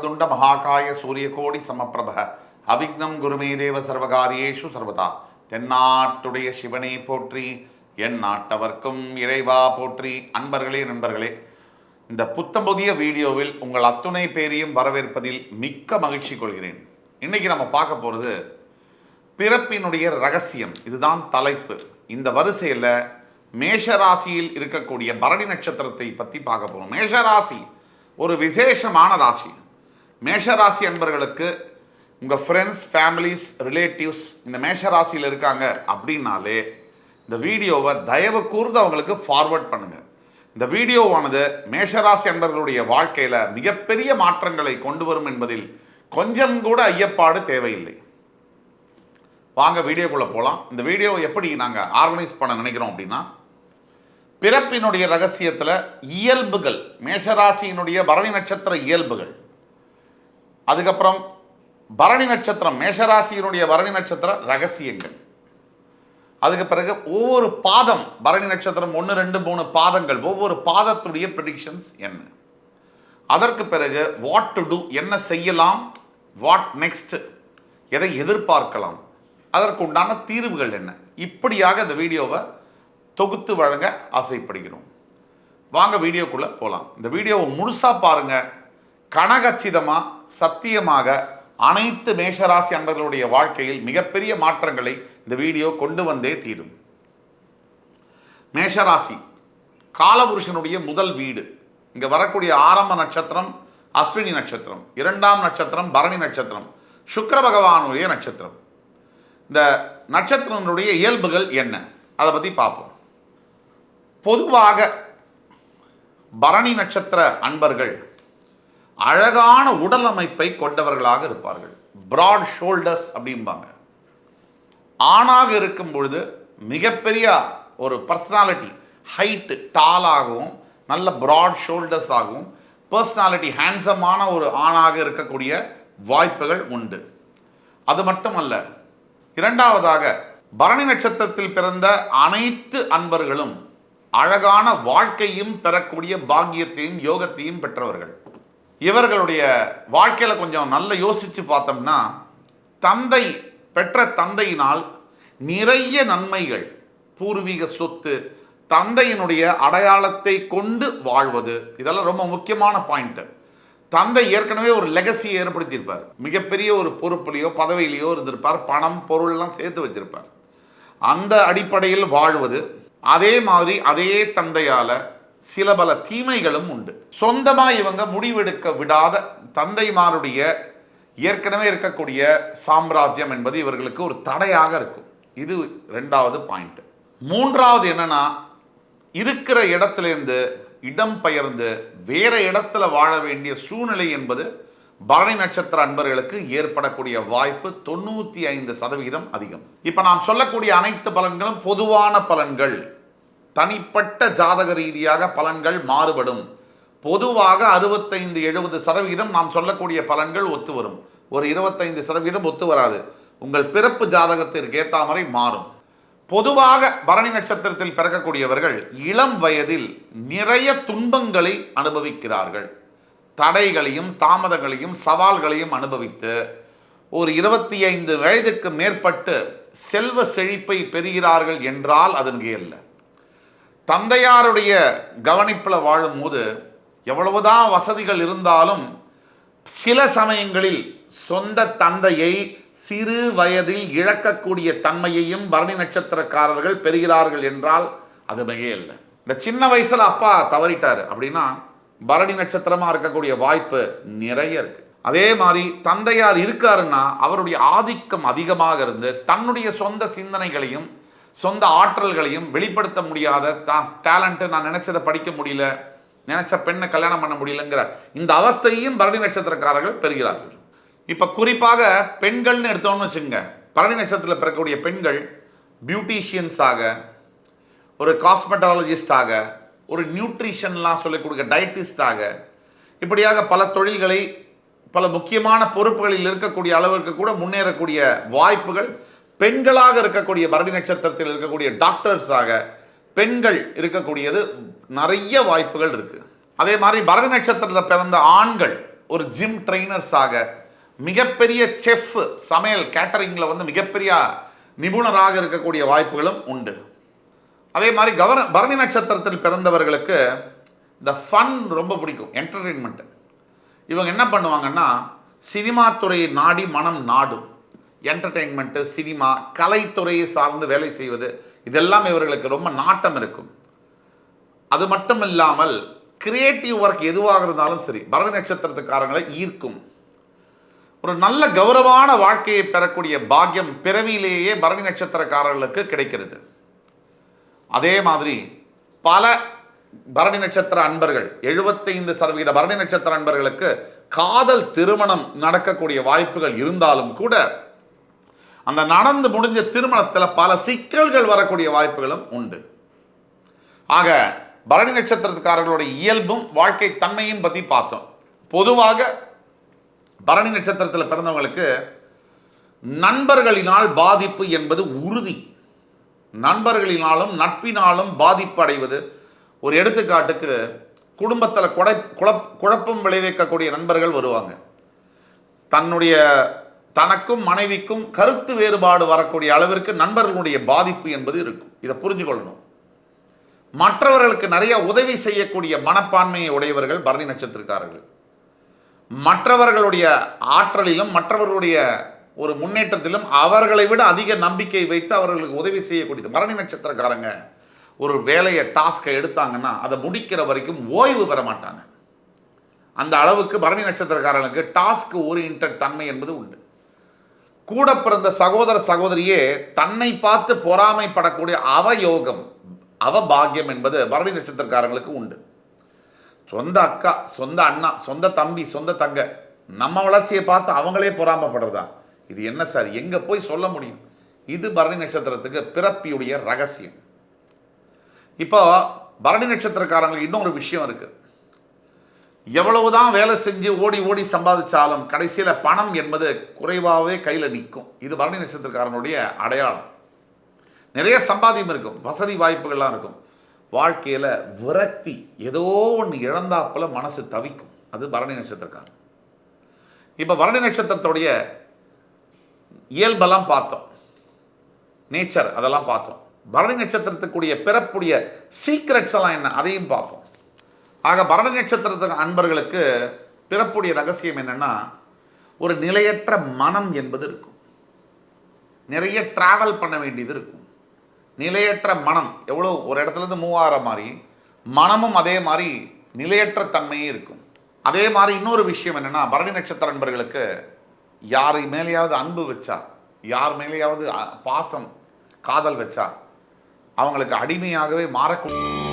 வக்ரதுண்ட மகாகாய சூரிய கோடி சமப்பிரப அவிக்னம் குருமே தேவ சர்வகாரியேஷு சர்வதா. தென்னாட்டுடைய சிவனை போற்றி என் நாட்டவர்க்கும் இறைவா போற்றி. அன்பர்களே நண்பர்களே இந்த புத்தம் புதிய வீடியோவில் உங்கள் அத்துணை பேரையும் வரவேற்பதில் மிக்க மகிழ்ச்சி கொள்கிறேன். இன்னைக்கு நம்ம பார்க்க போகிறது பிறப்பினுடைய ரகசியம். இதுதான் தலைப்பு. இந்த வரிசையில் மேஷராசியில் இருக்கக்கூடிய பரணி நட்சத்திரத்தை பற்றி பார்க்க போகிறோம் மேஷராசி ஒரு விசேஷமான ராசி. மேஷராசி அன்பர்களுக்கு உங்கள் ஃப்ரெண்ட்ஸ் ஃபேமிலிஸ் ரிலேட்டிவ்ஸ் இந்த மேஷராசியில் இருக்காங்க அப்படின்னாலே இந்த வீடியோவை தயவு கூர்ந்து அவங்களுக்கு ஃபார்வர்ட் பண்ணுங்கள் இந்த வீடியோவானது மேஷராசி அன்பர்களுடைய வாழ்க்கையில் மிகப்பெரிய மாற்றங்களை கொண்டு வரும் என்பதில் கொஞ்சம் கூட ஐயப்பாடு தேவையில்லை. வாங்க வீடியோக்குள்ளே போகலாம் இந்த வீடியோவை எப்படி நாங்கள் ஆர்கனைஸ் பண்ண நினைக்கிறோம் அப்படின்னா பிறப்பினுடைய ரகசியத்தில் இயல்புகள் மேஷராசியினுடைய பரணி நட்சத்திர இயல்புகள் அதுக்கப்புறம் பரணி நட்சத்திரம் மேஷராசியினுடைய பரணி நட்சத்திர ரகசியங்கள். அதுக்கு பிறகு ஒவ்வொரு பாதம் பரணி நட்சத்திரம் ஒன்று ரெண்டு மூணு பாதங்கள் ஒவ்வொரு பாதத்துடைய ப்ரிடிக்ஷன்ஸ் என்ன? அதற்கு பிறகு வாட் டு டூ என்ன செய்யலாம் வாட் நெக்ஸ்ட் எதை எதிர்பார்க்கலாம் அதற்கு உண்டான தீர்வுகள் என்ன? இப்படியாக இந்த வீடியோவை தொகுத்து வழங்க ஆசைப்படுகிறோம். வாங்க வீடியோக்குள்ளே போகலாம் இந்த வீடியோவை முழுசாக பாருங்கள் கனகச்சிதமாக சத்தியமாக அனைத்து மேஷராசி அன்பர்களுடைய வாழ்க்கையில் மிகப்பெரிய மாற்றங்களை இந்த வீடியோ கொண்டு வந்தே தீரும். மேஷராசி காலபுருஷனுடைய முதல் வீடு. இங்கே வரக்கூடிய ஆரம்ப நட்சத்திரம் அஸ்வினி நட்சத்திரம். இரண்டாம் நட்சத்திரம் பரணி நட்சத்திரம். சுக்கர பகவானுடைய நட்சத்திரம். இந்த நட்சத்திரங்களுடைய இயல்புகள் என்ன? அதை பற்றி பார்ப்போம் பொதுவாக பரணி நட்சத்திர அன்பர்கள் அழகான உடல் அமைப்பை கொண்டவர்களாக இருப்பார்கள். பிராட் ஷோல்டர்ஸ் அப்படிம்பாங்க. ஆணாக இருக்கும் பொழுது மிகப்பெரிய ஒரு பர்சனாலிட்டி ஹைட்டு டாலாகவும் நல்ல பிராட் ஷோல்டர்ஸ் ஆகவும் பர்சனாலிட்டி ஹேண்ட்ஸமான ஒரு ஆணாக இருக்கக்கூடிய வாய்ப்புகள் உண்டு. அது மட்டுமல்ல இரண்டாவதாக பரணி நட்சத்திரத்தில் பிறந்த அனைத்து அன்பர்களும் அழகான வாழ்க்கையும் பெறக்கூடிய பாக்கியத்தையும் யோகத்தையும் பெற்றவர்கள். இவர்களுடைய வாழ்க்கையில் கொஞ்சம் நல்ல யோசித்து பார்த்தோம்னா தந்தை பெற்ற தந்தையினால் நிறைய நன்மைகள் பூர்வீக சொத்து தந்தையினுடைய அடையாளத்தை கொண்டு வாழ்வது இதெல்லாம் ரொம்ப முக்கியமான பாயிண்ட்டு தந்தை ஏற்கனவே ஒரு லெகசியை ஏற்படுத்தியிருப்பார். மிகப்பெரிய ஒரு பொறுப்புலையோ பதவியிலையோ இருந்திருப்பார். பணம் பொருள்லாம் சேர்த்து வச்சிருப்பார். அந்த அடிப்படையில் வாழ்வது அதே மாதிரி அதே தந்தையால் சில பல தீமைகளும் உண்டு. சொந்தமாக இவங்க முடிவெடுக்க விடாத தந்தைமாருடைய ஏற்கனவே இருக்கக்கூடிய சாம்ராஜ்யம் என்பது இவர்களுக்கு ஒரு தடையாக இருக்கும். இது ரெண்டாவது பாயிண்ட் மூன்றாவது என்னன்னா இருக்கிற இடத்துலேருந்து இடம் பெயர்ந்து வேற இடத்துல வாழ வேண்டிய சூழ்நிலை என்பது பரணி நட்சத்திர அன்பர்களுக்கு ஏற்படக்கூடிய வாய்ப்பு தொண்ணூத்தி ஐந்து சதவிகிதம் அதிகம். இப்ப நாம் சொல்லக்கூடிய அனைத்து பலன்களும் பொதுவான பலன்கள். தனிப்பட்ட ஜாதக ரீதியாக பலன்கள் மாறுபடும். பொதுவாக அறுபத்தைந்து எழுபது சதவிகிதம் நாம் சொல்லக்கூடிய பலன்கள் ஒத்து வரும். ஒரு இருபத்தைந்து சதவீதம் ஒத்து வராது. உங்கள் பிறப்பு ஜாதகத்திற்கு ஏத்தாமரை மாறும். பொதுவாக பரணி நட்சத்திரத்தில் பிறக்கக்கூடியவர்கள் இளம் வயதில் நிறைய துன்பங்களை அனுபவிக்கிறார்கள். தடைகளையும் தாமதங்களையும் சவால்களையும் அனுபவித்து ஒரு இருபத்தி ஐந்து வயதுக்கு மேற்பட்டு செல்வ செழிப்பை பெறுகிறார்கள் என்றால் அது இல்லை தந்தையாருடைய கவனிப்பில் வாழும்போது எவ்வளவுதான் வசதிகள் இருந்தாலும் சில சமயங்களில் சொந்த தந்தையை சிறு வயதில் இழக்கக்கூடிய தன்மையையும் பரணி நட்சத்திரக்காரர்கள் பெறுகிறார்கள் என்றால் அது மிகையல்ல. இந்த சின்ன வயசில் அப்பா தவறிட்டார் அப்படின்னா பரணி நட்சத்திரமாக இருக்கக்கூடிய வாய்ப்பு நிறைய இருக்கு. அதே மாதிரி தந்தையார் இருக்காருன்னா அவருடைய ஆதிக்கம் அதிகமாக இருந்து தன்னுடைய சொந்த சிந்தனைகளையும் சொந்த ஆற்றல்களையும் வெளிப்படுத்த முடியாத தான் டேலண்ட்டு நான் நினைச்சதை படிக்க முடியல நினைச்ச பெண்ணை கல்யாணம் பண்ண முடியலங்கிற இந்த அவஸ்தையும் பரணி நட்சத்திரக்காரர்கள் பெறுகிறார்கள். இப்போ குறிப்பாக பெண்கள்னு எடுத்தோம்னு வச்சுங்க பரணி நட்சத்திரத்தில் பிறக்கக்கூடிய பெண்கள் பியூட்டிஷியன்ஸாக ஒரு காஸ்மெட்டாலஜிஸ்டாக ஒரு நியூட்ரிஷன்லாம் சொல்லிக் கொடுக்க டயட்டிஸ்டாக இப்படியாக பல தொழில்களை பல முக்கியமான பொறுப்புகளில் இருக்கக்கூடிய அளவிற்கு கூட முன்னேறக்கூடிய வாய்ப்புகள் பெண்களாக இருக்கக்கூடிய பரணி நட்சத்திரத்தில் இருக்கக்கூடிய டாக்டர்ஸாக பெண்கள் இருக்கக்கூடியது நிறைய வாய்ப்புகள் இருக்குது அதே மாதிரி பரணி நட்சத்திரத்தில் பிறந்த ஆண்கள் ஒரு ஜிம் ட்ரெய்னர்ஸாக மிகப்பெரிய செஃப் சமையல் கேட்டரிங்கில் வந்து மிகப்பெரிய நிபுணராக இருக்கக்கூடிய வாய்ப்புகளும் உண்டு. அதே மாதிரி கவர்ன பரணி நட்சத்திரத்தில் பிறந்தவர்களுக்கு இந்த ஃபன் ரொம்ப பிடிக்கும் என்டர்டெயின்மெண்ட்டு இவங்க என்ன பண்ணுவாங்கன்னா சினிமா துறையை நாடி மனம் நாடும். என்டர்டெயின்மெண்ட்டு சினிமா கலைத்துறையை சார்ந்து வேலை செய்வது இதெல்லாம் இவர்களுக்கு ரொம்ப நாட்டம் இருக்கும். அது மட்டும் இல்லாமல் கிரியேட்டிவ் ஒர்க் எதுவாக இருந்தாலும் சரி பரணி நட்சத்திரத்துக்காரங்களை ஈர்க்கும். ஒரு நல்ல கௌரவமான வாழ்க்கையை பெறக்கூடிய பாக்கியம் பிறவியிலேயே பரணி நட்சத்திரக்காரர்களுக்கு கிடைக்கிறது. அதே மாதிரி பல பரணி நட்சத்திர அன்பர்கள் எழுபத்தைந்து சதவீத பரணி நட்சத்திர அன்பர்களுக்கு காதல் திருமணம் நடக்கக்கூடிய வாய்ப்புகள் இருந்தாலும் கூட அந்த நடந்து முடிஞ்ச திருமணத்தில் பல சிக்கல்கள் வரக்கூடிய வாய்ப்புகளும் உண்டு. ஆக பரணி நட்சத்திரத்துக்காரர்களுடைய இயல்பும் வாழ்க்கை தன்மையும் பற்றி பார்த்தோம். பொதுவாக பரணி நட்சத்திரத்தில் பிறந்தவங்களுக்கு நண்பர்களினால் பாதிப்பு என்பது உறுதி. நண்பர்களினாலும் நட்பினாலும் பாதிப்பு அடைவது. ஒரு எடுத்துக்காட்டுக்கு குடும்பத்தில் குடை குழப் குழப்பம் விளைவிக்கக்கூடிய நண்பர்கள் வருவாங்க. தன்னுடைய தனக்கும் மனைவிக்கும் கருத்து வேறுபாடு வரக்கூடிய அளவிற்கு நண்பர்களுடைய பாதிப்பு என்பது இருக்கும். இதை புரிஞ்சு கொள்ளணும் மற்றவர்களுக்கு நிறைய உதவி செய்யக்கூடிய மனப்பான்மையை உடையவர்கள் பரணி நட்சத்திரக்காரர்கள். மற்றவர்களுடைய ஆற்றலிலும் மற்றவர்களுடைய ஒரு முன்னேற்றத்திலும் அவர்களை விட அதிக நம்பிக்கை வைத்து அவர்களுக்கு உதவி செய்யக்கூடியது. மரணி நட்சத்திரக்காரங்க ஒரு வேலையை டாஸ்கை எடுத்தாங்கன்னா அதை முடிக்கிற வரைக்கும் ஓய்வு பெற மாட்டாங்க. அந்த அளவுக்கு பரணி நட்சத்திரக்காரர்களுக்கு டாஸ்க் ஓரியன்ட் தன்மை என்பது உண்டு. கூட பிறந்த சகோதர சகோதரியே தன்னை பார்த்து பொறாமைப்படக்கூடிய அவயோகம் அவபாகியம் என்பது பரணி நட்சத்திரக்காரங்களுக்கு உண்டு. சொந்த அக்கா சொந்த அண்ணா சொந்த தம்பி சொந்த தங்க நம்ம வளர்ச்சியை பார்த்து அவங்களே பொறாமப்படுறதா? இது என்ன சார்? எங்கே போய் சொல்ல முடியும்? இது பரணி நட்சத்திரத்துக்கு பிறப்பியுடைய ரகசியம். இப்போ பரணி நட்சத்திரக்காரங்களுக்கு இன்னொரு விஷயம் இருக்குது எவ்வளவுதான் வேலை செஞ்சு ஓடி ஓடி சம்பாதிச்சாலும் கடைசியில் பணம் என்பது குறைவாகவே கையில் நிற்கும். இது பரணி நட்சத்திரக்காரனுடைய அடையாளம். நிறைய சம்பாதியம் இருக்கும். வசதி வாய்ப்புகள்லாம் இருக்கும். வாழ்க்கையில் விரக்தி ஏதோ ஒன்று இழந்தாப்பில் மனசு தவிக்கும். அது பரணி நட்சத்திரக்காரன். இப்போ பரணி நட்சத்திரத்துடைய இயல்பெல்லாம் பார்த்தோம். நேச்சர் அதெல்லாம் பார்த்தோம். பரணி நட்சத்திரத்துக்குரிய பிறப்புடைய சீக்ரெட்ஸ் எல்லாம் என்ன? அதையும் பார்ப்போம் ஆக பரணி நட்சத்திரத்துக்கு அன்பர்களுக்கு பிறப்புடைய ரகசியம் என்னன்னா ஒரு நிலையற்ற மனம் என்பது இருக்கும். நிறைய ட்ராவல் பண்ண வேண்டியது இருக்கும். நிலையற்ற மனம் எவ்வளோ ஒரு இடத்துல இருந்து மூவ் ஆகிற மாதிரி மனமும் அதே மாதிரி நிலையற்ற தன்மையே இருக்கும். அதே மாதிரி இன்னொரு விஷயம் என்னன்னா பரணி நட்சத்திர அன்பர்களுக்கு யாரை மேலேயாவது அன்பு வச்சா யார் மேலேயாவது பாசம் காதல் வச்சா அவங்களுக்கு அடிமையாகவே மாறக்கூடிய